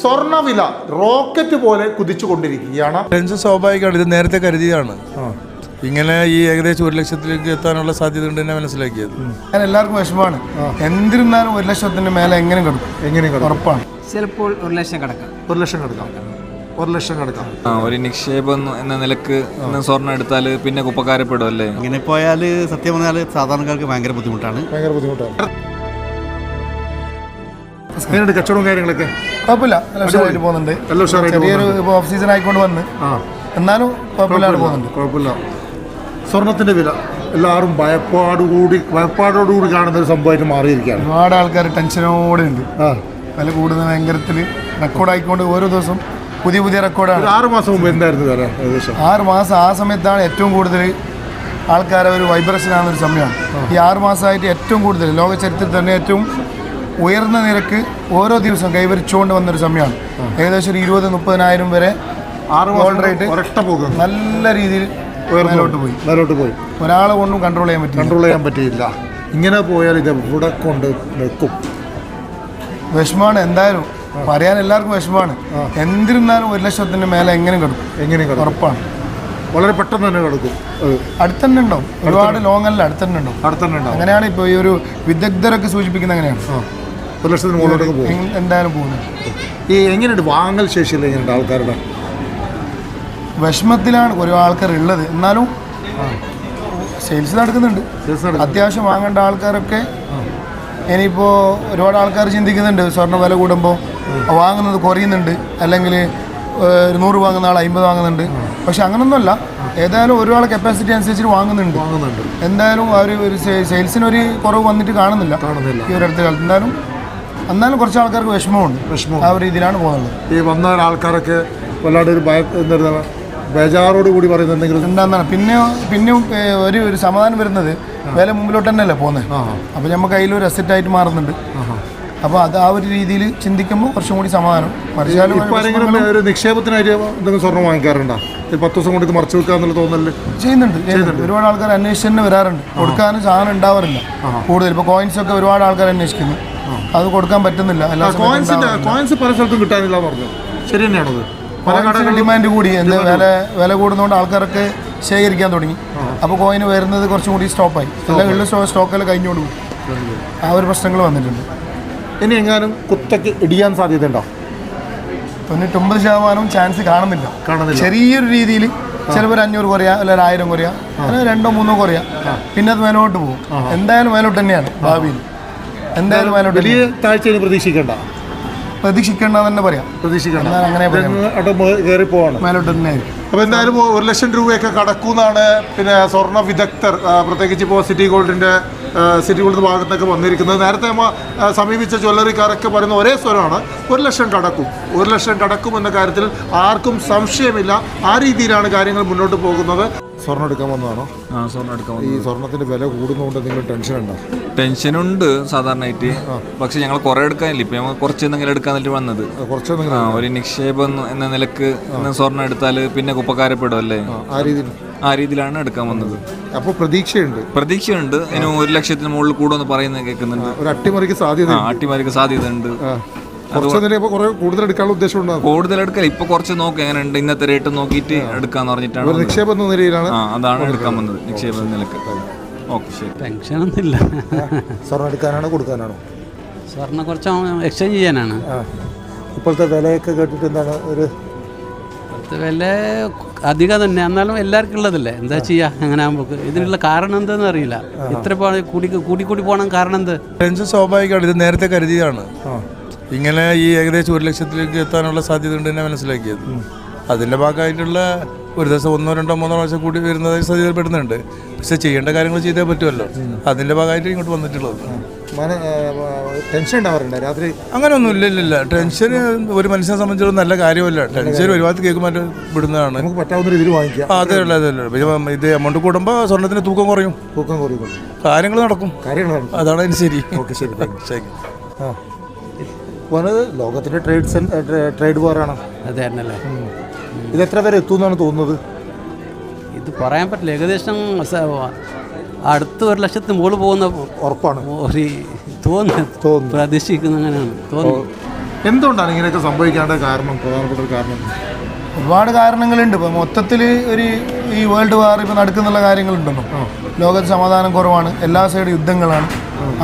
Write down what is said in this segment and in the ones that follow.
സ്വർണവില റോക്കറ്റ് പോലെ കുതിച്ചുകൊണ്ടിരിക്കുകയാണ്. ടെൻഷൻ സ്വാഭാവികമാണ് ഇത് നേരത്തെ കരുതിയതാണ്. ഇങ്ങനെ ഈ ഏകദേശം ഒരു ലക്ഷത്തിലേക്ക് എത്താനുള്ള സാധ്യത ഉണ്ട് തന്നെ മനസ്സിലാക്കിയത്. ഞാൻ എല്ലാവർക്കും വിഷമമാണ്. എന്തിരുന്നാലും ഒരു ലക്ഷത്തിന്റെ മേലെ എങ്ങനെ കിടക്കും? എങ്ങനെ? ഉറപ്പാണ്. ചിലപ്പോൾ ഒരു ലക്ഷം കിടക്കാം. ഒരു ലക്ഷം കിടക്കാം. ഒരു ലക്ഷം കിടക്കാം. ആ ഒരു നിക്ഷേപം എന്ന നിലയ്ക്ക് ഇന്ന് സ്വർണം എടുത്താൽ പിന്നെ കുപ്പക്കാരപ്പെടും അല്ലേ? ഇങ്ങനെ പോയാൽ സത്യം പറഞ്ഞാൽ സാധാരണക്കാർക്ക് ഭയങ്കര ബുദ്ധിമുട്ടാണ്. ഭയങ്കര ബുദ്ധിമുട്ടാണ്. എങ്ങനെയുണ്ട് കച്ചവടവും കാര്യങ്ങളൊക്കെ. കുഴപ്പമില്ല. നല്ല ഉഷാറായിട്ട് പോകുന്നുണ്ട്. നല്ല ഉഷാറായിട്ട് ചെറിയൊരു ഓഫ് സീസൺ ആയിക്കൊണ്ട് വന്ന്. എന്നാലും കുഴപ്പമില്ലാതെ പോകുന്നുണ്ട്. കുഴപ്പമില്ല. സ്വർണത്തിന്റെ വില എല്ലാവരും ഭയപ്പാടുകൂടി ഭയപ്പാടോടുകൂടി കാണുന്ന ഒരു സംഭവമായിട്ട് മാറിയിരിക്കുകയാണ്. ഒരുപാട് ആൾക്കാർ ടെൻഷനോടെ ഉണ്ട്. വില കൂടുന്ന ഭയങ്കരത്തിൽ റെക്കോർഡായിക്കൊണ്ട് ഓരോ ദിവസം പുതിയ പുതിയ റെക്കോർഡാണ്. ആറ് മാസം മുമ്പ് എന്തായിരുന്നു വില ഏകദേശം? ആറ് മാസം ആ സമയത്താണ് ഏറ്റവും കൂടുതൽ ആൾക്കാരെ ഒരു വൈബ്രേഷൻ ആകുന്ന ഒരു സമയമാണ്. ഈ ആറ് മാസമായിട്ട് ഏറ്റവും കൂടുതൽ ലോക ചരിത്രത്തിൽ തന്നെ ഏറ്റവും ഉയർന്ന നിരക്ക് ഓരോ ദിവസവും കൈവരിച്ചുകൊണ്ട് വന്നൊരു സമയമാണ്. ഏകദേശം ഒരു ഇരുപത് മുപ്പതിനായിരം വരെ ആറ് ഗോൾഡ് റേറ്റ് നല്ല രീതിയിൽ മേലോട്ട് പോയി. മേലോട്ട് പോയി. ഒരാളെ കൊണ്ടും കൺട്രോൾ ചെയ്യാൻ പറ്റില്ല കൺട്രോൾ ചെയ്യാൻ പറ്റിയില്ല. ഇങ്ങനെ പോയാൽ ഇത് ഇവിടെ കൊണ്ട് വെക്കും? വിഷമാണ് എന്തായാലും പറയാൻ എല്ലാവർക്കും വിഷമാണ് എന്തിരുന്നാലും ഒരു ലക്ഷത്തിന്റെ മേലെ എങ്ങനെ കിടക്കും? എങ്ങനെ ഉറപ്പാണ്. വളരെ പെട്ടെന്ന് തന്നെ കിടക്കും. അടുത്തന്നെ ഉണ്ടാവും. ഒരുപാട് ലോങ് അല്ല അടുത്തന്നെ ഉണ്ടാവും. അടുത്തന്നെ ഉണ്ടാവും. അങ്ങനെയാണ് ഇപ്പോൾ ഈ ഒരു വിദഗ്ധരൊക്കെ സൂചിപ്പിക്കുന്നത് അങ്ങനെയാണ്. ഒരു ലക്ഷത്തിന് മുകളിലോട്ട് പോകും. എന്തായാലും പോകുന്നത് ഈ എങ്ങനെയുണ്ട്? വാങ്ങൽ ശേഷിയിൽ എങ്ങനെയുണ്ട് ആൾക്കാരുടെ? വിഷമത്തിലാണ് ഓരോ ആൾക്കാർ ഉള്ളത് എന്നാലും സെയിൽസ് നടക്കുന്നുണ്ട്. അത്യാവശ്യം വാങ്ങേണ്ട ആൾക്കാരൊക്കെ ഇനിയിപ്പോൾ ഒരുപാട് ആൾക്കാർ ചിന്തിക്കുന്നുണ്ട്. സ്വർണ വില കൂടുമ്പോൾ വാങ്ങുന്നത് കുറയുന്നുണ്ട്. അല്ലെങ്കിൽ ഒരു നൂറ് വാങ്ങുന്ന ആൾ അമ്പത് വാങ്ങുന്നുണ്ട്. പക്ഷെ അങ്ങനൊന്നുമല്ല. ഏതായാലും ഒരാളെ കപ്പാസിറ്റി അനുസരിച്ച് വാങ്ങുന്നുണ്ട്. വാങ്ങുന്നുണ്ട്. എന്തായാലും അവർ ഒരു സെയിൽസിനൊരു കുറവ് വന്നിട്ട് കാണുന്നില്ല. കാണുന്നില്ല. ഈ ഒരു അടുത്ത കാലത്ത്. എന്തായാലും എന്നാലും കുറച്ച് ആൾക്കാർക്ക് വിഷമമുണ്ട്. വിഷമം. ആ ഒരു രീതിയിലാണ് പോകുന്നത്. ഈ വന്ന ആൾക്കാരൊക്കെ വല്ലാണ്ട് ഒരു ഭയ എന്താ ബേജാറോട് കൂടി പറയുന്നത് എന്തെങ്കിലും എന്താന്നാണ് പിന്നെ പിന്നെയും ഒരു ഒരു സമാധാനം വരുന്നത് വില മുമ്പിലോട്ട് തന്നെയല്ലേ പോകുന്നത് അപ്പോൾ നമുക്ക് അതിലൊരു അസറ്റായിട്ട് മാറുന്നുണ്ട്. അപ്പോൾ അത് ആ ഒരു രീതിയിൽ ചിന്തിക്കുമ്പോൾ കുറച്ചും കൂടി സമാധാനം. മറിച്ചാലും ഒരു നിക്ഷേപത്തിനായിട്ട് എന്തെങ്കിലും സ്വർണം വാങ്ങിക്കാറുണ്ടോ? ഈ പത്ത് ദിവസം കൊണ്ട് ഇത് മറച്ചു വെക്കാന്നുള്ള തോന്നൽ? ചെയ്യുന്നുണ്ട് ചെയ്യുന്നുണ്ട്. ഒരുപാട് ആൾക്കാർ അന്വേഷിച്ച് തന്നെ വരാറുണ്ട് കൊടുക്കാനും സാധനം ഉണ്ടാവാറില്ല. കൂടുതൽ. ഇപ്പോൾ കോയിൻസ് ഒക്കെ ഒരുപാട് ആൾക്കാർ അന്വേഷിക്കുന്നു. അത് കൊടുക്കാൻ പറ്റുന്നില്ല. കോയിൻസിന്റെ കോയിൻസ് പല സ്ഥലത്തും കിട്ടാനില്ല പറഞ്ഞു. ശരി തന്നെയാണത്. ഡിമാൻഡ് കൂടി. എന്ത് വില വില കൂടുന്നതുകൊണ്ട് ആൾക്കാരൊക്കെ ശേഖരിക്കാൻ തുടങ്ങി. അപ്പോൾ കോയിന് വരുന്നത് കുറച്ചും കൂടി സ്റ്റോപ്പായി എല്ലാം സ്റ്റോ സ്റ്റോക്കെല്ലാം കഴിഞ്ഞുകൊണ്ട് പോകും ആ ഒരു പ്രശ്നങ്ങൾ വന്നിട്ടുണ്ട്. ഇനി എങ്ങാനും കുത്തക്ക് ഇടിയാൻ സാധ്യതയുണ്ടോ? തൊണ്ണൂറ്റൊമ്പത് ശതമാനവും ചാൻസ് കാണുന്നില്ല. കാണുന്നില്ല. ചെറിയൊരു രീതിയിൽ ചിലപ്പോൾ അഞ്ഞൂറ് കുറയാ അല്ലെങ്കിൽ ഒരു ആയിരം കുറയാ അല്ലെങ്കിൽ രണ്ടോ മൂന്നോ കുറയാ. പിന്നെ അത് മേലോട്ട് പോകും. എന്തായാലും മേലോട്ട് തന്നെയാണ് ഭാവിയിൽ. എന്തായാലും മേലോട്ട് വലിയ തന്നെയാണ്. പ്രതീക്ഷിക്കേണ്ട. പ്രതീക്ഷിക്കണ്ട തന്നെ പറയാം. പ്രതീക്ഷിക്കണം അങ്ങനെ കയറി പോവാണ്. മേലോട്ട് തന്നെ അപ്പോൾ എന്തായാലും ഒരു ലക്ഷം രൂപയൊക്കെ കടക്കൂന്നാണ്. പിന്നെ സ്വർണ വിദഗ്ധർ പ്രത്യേകിച്ച് ഇപ്പോൾ സിറ്റി ഗോൾഡിന്റെ സിറ്റി ഗോൾഡ് ഭാഗത്തൊക്കെ വന്നിരിക്കുന്നത്. നേരത്തെ സമീപിച്ച ജ്വല്ലറിക്കാരൊക്കെ പറയുന്ന ഒരേ സ്വരമാണ് ഒരു ലക്ഷം കടക്കും. ഒരു ലക്ഷം കടക്കും എന്ന കാര്യത്തിൽ ആർക്കും സംശയമില്ല. ആ രീതിയിലാണ് കാര്യങ്ങൾ മുന്നോട്ട് പോകുന്നത്. സ്വർണം എടുക്കാൻ വന്നതാണോ? ആ സ്വർണം എടുക്കാൻ ഈ സ്വർണത്തിന്റെ വില കൂടുന്നതുകൊണ്ട് നിങ്ങൾ ടെൻഷൻ ഉണ്ടോ? ടെൻഷനുണ്ട് സാധാരണയായിട്ട്. പക്ഷെ ഞങ്ങൾ കുറെ എടുക്കാനില്ല. ഇപ്പൊ ഞങ്ങൾ കുറച്ച് എന്തെങ്കിലും വേണ്ടി വന്നത്. ഒരു നിക്ഷേപം എന്ന നിലയ്ക്ക് സ്വർണം എടുത്താൽ പിന്നെ കുപ്പക്കാരപ്പെടും അല്ലേ? ആ രീതിയിൽ. ആ രീതിയിലാണ് എടുക്കാൻ വന്നത്. അപ്പോൾ പ്രതീക്ഷയുണ്ട്. പ്രതീക്ഷയുണ്ട്. ഇനി ഒരു ലക്ഷത്തിന് മുകളിൽ കൂടുമെന്ന് പറയുന്നത് കേൾക്കുന്നുണ്ട്. ഒരു അട്ടിമറിക്ക് സാധ്യത ആ അട്ടിമാർക്ക് സാധ്യത ഉണ്ട് കൂടുതൽ എടുക്കാനുള്ള ഉദ്ദേശം കൂടുതൽ എടുക്കൽ ഇപ്പൊ കുറച്ച് നോക്കി. അങ്ങനെ ഉണ്ട് ഇന്നത്തെ റേറ്റ് നോക്കിയിട്ട് എടുക്കാന്ന് പറഞ്ഞിട്ടാണ്. നിക്ഷേപം എന്ന നിലയിലാണ് അതാണ് എടുക്കാൻ വന്നത്. നിക്ഷേപ നിലയ്ക്ക്. ഓക്കെ ശരി. ടെൻഷനൊന്നുമില്ല സ്വർണം എടുക്കാനാണോ കൊടുക്കാനാണോ? സ്വർണം കുറച്ച് എക്സ്ചേഞ്ച് ചെയ്യാനാണ്. ഇപ്പോഴത്തെ വിലയൊക്കെ കേട്ടിട്ട് എന്താണ് ഒരു വില അധികം തന്നെ. എന്നാലും എല്ലാവർക്കും ഉള്ളതല്ലേ? എന്താ ചെയ്യാ? അങ്ങനെ ആകുമ്പോൾ ഇതിനുള്ള കാരണം എന്താണെന്ന് അറിയില്ല. ഇത്ര കൂടി കൂടി കൂടി പോകണം കാരണം എന്ത്? ടെൻഷൻ സ്വാഭാവികമാണ്. ഇത് നേരത്തെ കരുതിയതാണ്. ഇങ്ങനെ ഈ ഏകദേശം ഒരു ലക്ഷത്തിലേക്ക് എത്താനുള്ള സാധ്യത ഉണ്ട് തന്നെ മനസ്സിലാക്കിയത് അതിന്റെ ഭാഗമായിട്ടുള്ള ഒരു ദിവസം ഒന്നോ രണ്ടോ മൂന്നോ പ്രാവശ്യം കൂടി വരുന്നതായി സാധ്യതപ്പെടുന്നുണ്ട് പക്ഷെ ചെയ്യേണ്ട കാര്യങ്ങൾ ചെയ്തേ പറ്റുമല്ലോ. അതിന്റെ ഭാഗമായിട്ട് ഇങ്ങോട്ട് വന്നിട്ടുള്ളത്. ടെൻഷൻ ഉണ്ടാവാറുണ്ട്? രാത്രി അങ്ങനെയൊന്നും ഇല്ല ഇല്ല ഇല്ല. ടെൻഷൻ ഒരു മനുഷ്യനെ സംബന്ധിച്ചിടത്തോളം നല്ല കാര്യമല്ല. ടെൻഷൻ ഒരുപാട് കേൾക്കുമ്പോൾ വിടുന്നതാണ്. നമുക്ക് പറ്റാവുന്ന രീതിയിൽ വാങ്ങിക്കാം. ആ, അതെ അല്ല അതെ പിന്നെ ഇത് എമൗണ്ട് കൂടുമ്പോൾ സ്വർണത്തിന് തൂക്കം കുറയും. തൂക്കം കുറയും കാര്യങ്ങൾ നടക്കും. കാര്യങ്ങളാണ്. അതാണ് അതിന് ശരി. ഓക്കെ ശരി. ശരി. ആ. ലോകത്തിന്റെ ട്രേഡ് സെൻ ട്രേഡ് വാറാണ്. അത് തന്നെയല്ലേ ഇത് എത്ര വരെ എത്തുമെന്നാണ് തോന്നുന്നത്? ഇത് പറയാൻ പറ്റില്ല. ഏകദേശം അടുത്ത ഒരു ലക്ഷത്തിന് മുകളിൽ പോകുന്ന ഉറപ്പാണ്. ഒരു തോന്നുന്നു. പ്രതീക്ഷിക്കുന്ന അങ്ങനെയാണ്. തോന്നുന്നു. എന്തുകൊണ്ടാണ് ഇങ്ങനെയൊക്കെ സംഭവിക്കാണ്ട കാരണം പ്രധാനപ്പെട്ട ഒരു കാരണം? ഒരുപാട് കാരണങ്ങളുണ്ട്. ഇപ്പോൾ മൊത്തത്തിൽ ഒരു ഈ വേൾഡ് വാർ ഇപ്പോൾ നടക്കുന്നുള്ള കാര്യങ്ങളുണ്ടല്ലോ. ലോകത്ത് സമാധാനം കുറവാണ്. എല്ലാ സൈഡും യുദ്ധങ്ങളാണ്.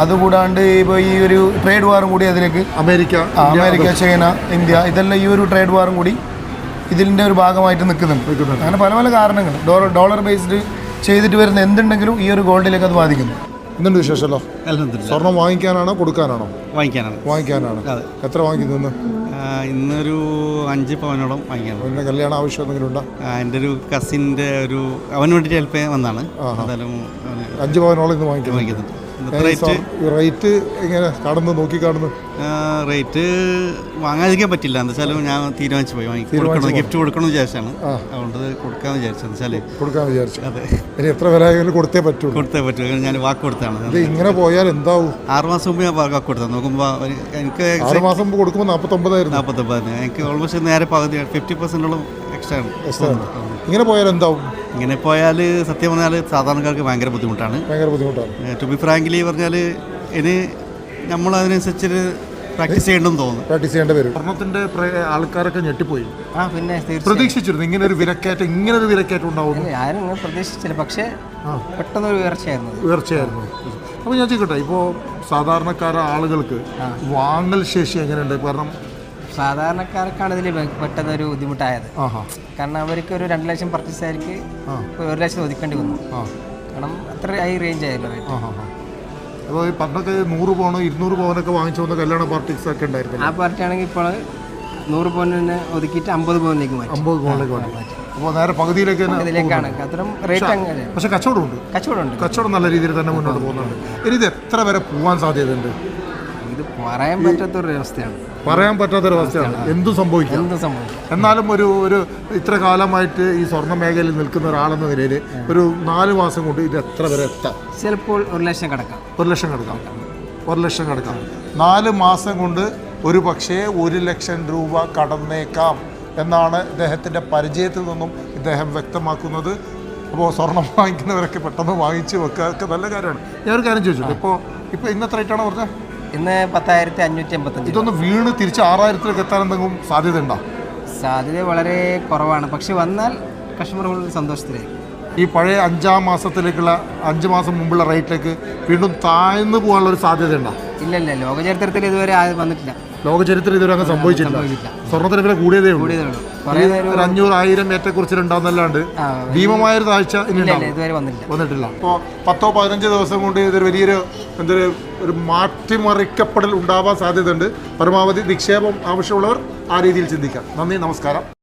അതുകൂടാണ്ട് ഇപ്പോൾ ഈ ഒരു ട്രേഡ് വാറും കൂടി അതിലേക്ക് അമേരിക്ക അമേരിക്ക ചൈന ഇന്ത്യ ഇതെല്ലാം ഈ ഒരു ട്രേഡ് വാറും കൂടി ഇതിന്റെ ഒരു ഭാഗമായിട്ട് നിൽക്കുന്നുണ്ട്. അങ്ങനെ പല പല കാരണങ്ങൾ. ഡോളർ ഡോളർ ബേസ്ഡ് ചെയ്തിട്ട് വരുന്ന എന്തുണ്ടെങ്കിലും ഈ ഒരു ഗോൾഡിലേക്ക് അത് ബാധിക്കുന്നു. എന്തുണ്ട് വിശേഷമല്ലോ? സ്വർണം വാങ്ങിക്കാനാണോ കൊടുക്കാനാണോ? വാങ്ങിക്കാനാണ്. വാങ്ങിക്കാനാണ്. എത്ര വാങ്ങിക്കുന്നു ഇന്നൊരു അഞ്ച് പവനോളം വാങ്ങിക്കാണ് പിന്നെ കല്യാണ ആവശ്യം എന്തെങ്കിലും ഉണ്ടോ? എന്റെ ഒരു കസിന്റെ ഒരു അവന് വേണ്ടിയിട്ട് ഹെൽപ്പ് ചെയ്യാൻ വന്നതാണ് എന്തായാലും അഞ്ച് പവനോളം ഇന്ന് വാങ്ങിക്കാൻ വാങ്ങിക്കുന്നുണ്ട്. റേറ്റ്? ഇങ്ങനെ കടന്ന് നോക്കി കാണുന്നു. റേറ്റ് വാങ്ങാതിരിക്കാൻ പറ്റില്ല. എന്താ വെച്ചാൽ ഞാൻ തീരുമാനിച്ചു പോയി. വാങ്ങി ഗിഫ്റ്റ് കൊടുക്കണം വിചാരിച്ചാണ്. അതുകൊണ്ട് കൊടുക്കാന്ന് വിചാരിച്ചു. വെച്ചാൽ കൊടുക്കാൻ വിചാരിച്ചു. അതെ. ഇനി എത്ര വില ആയാലും കൊടുത്തേ പറ്റുള്ളൂ. കൊടുത്തേ പറ്റൂ ഞാൻ വാക്ക് കൊടുത്താണ്. ഇങ്ങനെ പോയാൽ എന്താവും? ആറ് മാസം മുമ്പ് ഞാൻ വാക്ക് കൊടുത്തത്. നോക്കുമ്പോൾ എനിക്ക് ആറ് മാസം മുമ്പ് കൊടുക്കുമ്പോൾ നാൽപ്പത്തൊമ്പതായിരുന്നു നാൽപ്പത്തൊമ്പതിന് എനിക്ക് ഓൾമോസ്റ്റ് നേരെ പകുതി ഫിഫ്റ്റി പെർസെന്റോളം ഇങ്ങനെ പോയാൽ എന്താവും? ഇങ്ങനെ പോയാൽ സത്യം പറഞ്ഞാൽ സാധാരണക്കാർക്ക് ഭയങ്കര ബുദ്ധിമുട്ടാണ്. ഭയങ്കര ബുദ്ധിമുട്ടാണ്. ടു ബി ഫ്രാങ്ക്ലി പറഞ്ഞാൽ ഇനി നമ്മൾ അതിനനുസരിച്ച് പ്രാക്ടീസ് ചെയ്യേണ്ടെന്ന് തോന്നുന്നു. പ്രാക്ടീസ് ചെയ്യേണ്ടി വരും. സ്വർണത്തിന്റെ ആൾക്കാരൊക്കെ ഞെട്ടിപ്പോയി. ആ പിന്നെ പ്രതീക്ഷിച്ചിരുന്നു. ഇങ്ങനെ ഒരു വിലക്കയറ്റം ഇങ്ങനെ ഒരു വിലക്കയറ്റം ഉണ്ടാവും ഞാനും പ്രതീക്ഷിച്ചില്ല. പക്ഷേ പെട്ടെന്ന് ഒരു ഉയർച്ചയായിരുന്നു. ഉയർച്ചയായിരുന്നു. അപ്പോൾ ഞാൻ ചോദിക്കട്ടെ ഇപ്പോൾ സാധാരണക്കാര ആളുകൾക്ക് വാങ്ങൽ ശേഷി എങ്ങനെയുണ്ട്? കാരണം സാധാരണക്കാർക്കാണ് ഇതിൽ പെട്ടെന്ന് ഒരു ബുദ്ധിമുട്ടായത് കാരണം അവർക്ക് ഒരു രണ്ട് ലക്ഷം പർച്ചേസ് ആയിരിക്കും ഒരു ലക്ഷം ഒതുക്കേണ്ടി വന്നു. കാരണം അത്ര ഹൈ റേഞ്ച് ആയല്ലോ റേറ്റ് അപ്പോൾ ഈ പണ്ടൊക്കെ നൂറ് പവനോ ഇരുന്നൂറ് പവനൊക്കെ വാങ്ങിച്ചു വന്ന കല്യാണ പാർട്ടീസ് ഒക്കെ ഉണ്ടായിരുന്നു ആ പാർട്ടി ആണെങ്കിൽ ഇപ്പോൾ നൂറ് പവനിന് ഒതുക്കിയിട്ട് അമ്പത് പവനിലേക്ക് മാറ്റി. അമ്പത് പവനിലേക്ക് മാറ്റി. അപ്പോൾ നേരെ പകുതിയിലേക്ക് ഇതിലേക്കാണ് അത്തരം റേറ്റ് അങ്ങനെ. പക്ഷെ കച്ചവടമുണ്ട്. കച്ചവടമുണ്ട്. കച്ചവടം നല്ല രീതിയിൽ തന്നെ മുന്നോട്ട് പോകുന്നുണ്ട്. ഇനി ഇത് എത്ര വരെ പോകാൻ സാധ്യതയുണ്ട്? ഇത് പറയാൻ പറ്റാത്തൊരു അവസ്ഥയാണ്. പറയാൻ പറ്റാത്തൊരവസ്ഥയാണ് എന്തും സംഭവിക്കാം? എന്ത് സംഭവിക്കും? എന്നാലും ഒരു ഒരു ഇത്ര കാലമായിട്ട് ഈ സ്വർണ മേഖലയിൽ നിൽക്കുന്ന ഒരാളെന്ന നിലയിൽ ഒരു നാല് മാസം കൊണ്ട് ഇത് എത്ര വരെ എത്താം? ചിലപ്പോൾ ഒരു ലക്ഷം കിടക്കാം. ഒരു ലക്ഷം കിടക്കാം. ഒരു ലക്ഷം കിടക്കാം. നാല് മാസം കൊണ്ട് ഒരു പക്ഷേ ഒരു ലക്ഷം രൂപ കടന്നേക്കാം എന്നാണ് ഇദ്ദേഹത്തിന്റെ പരിചയത്തിൽ നിന്നും ഇദ്ദേഹം വ്യക്തമാക്കുന്നത്. അപ്പോൾ സ്വർണം വാങ്ങിക്കുന്നവരൊക്കെ പെട്ടെന്ന് വാങ്ങിച്ച് വെക്കുക ഒക്കെ നല്ല കാര്യമാണ്. ഞാൻ ഒരു കാര്യം ചോദിച്ചു ഇപ്പോൾ ഇപ്പോൾ ഇന്നത്ര റേറ്റാണ് പറഞ്ഞത്? ഇന്ന് പത്തായിരത്തി അഞ്ഞൂറ്റി എൺപത്തഞ്ച് ഇതൊന്ന് വീണ് തിരിച്ച് ആറായിരത്തിലേക്ക് എത്താൻ എന്തെങ്കിലും സാധ്യത ഉണ്ടോ? സാധ്യത വളരെ കുറവാണ്. പക്ഷെ വന്നാൽ കസ്റ്റമറുകൾ സന്തോഷത്തിലായിരിക്കും. ഈ പഴയ അഞ്ചാം മാസത്തിലേക്കുള്ള അഞ്ച് മാസം മുമ്പുള്ള റേറ്റിലേക്ക് വീണ്ടും താഴ്ന്നു പോകാനുള്ള ഒരു സാധ്യത ഉണ്ടോ? ഇല്ല ഇല്ല ലോകചരിത്രത്തിൽ ഇതുവരെ വന്നിട്ടില്ല. ലോക ചരിത്രം ഇതുവരെ അങ്ങ് സംഭവിച്ചില്ല. സ്വർണത്തിന് വില കൂടിയതേ ഉള്ളൂ. ഒരു അഞ്ഞൂറ് ആയിരം ഏറ്റക്കുറിച്ചിലുണ്ടാവുന്നല്ലാണ്ട് ആ, ഭീമമായ ഒരു താഴ്ച ഇനി വന്നിട്ടില്ല. അപ്പോൾ പത്തോ പതിനഞ്ചോ ദിവസം കൊണ്ട് ഇതൊരു വലിയൊരു എന്തൊരു ഒരു മാറ്റിമറിക്കപ്പെടൽ ഉണ്ടാവാൻ സാധ്യതയുണ്ട്. പരമാവധി നിക്ഷേപം ആവശ്യമുള്ളവർ ആ രീതിയിൽ ചിന്തിക്കാം. നന്ദി നമസ്കാരം.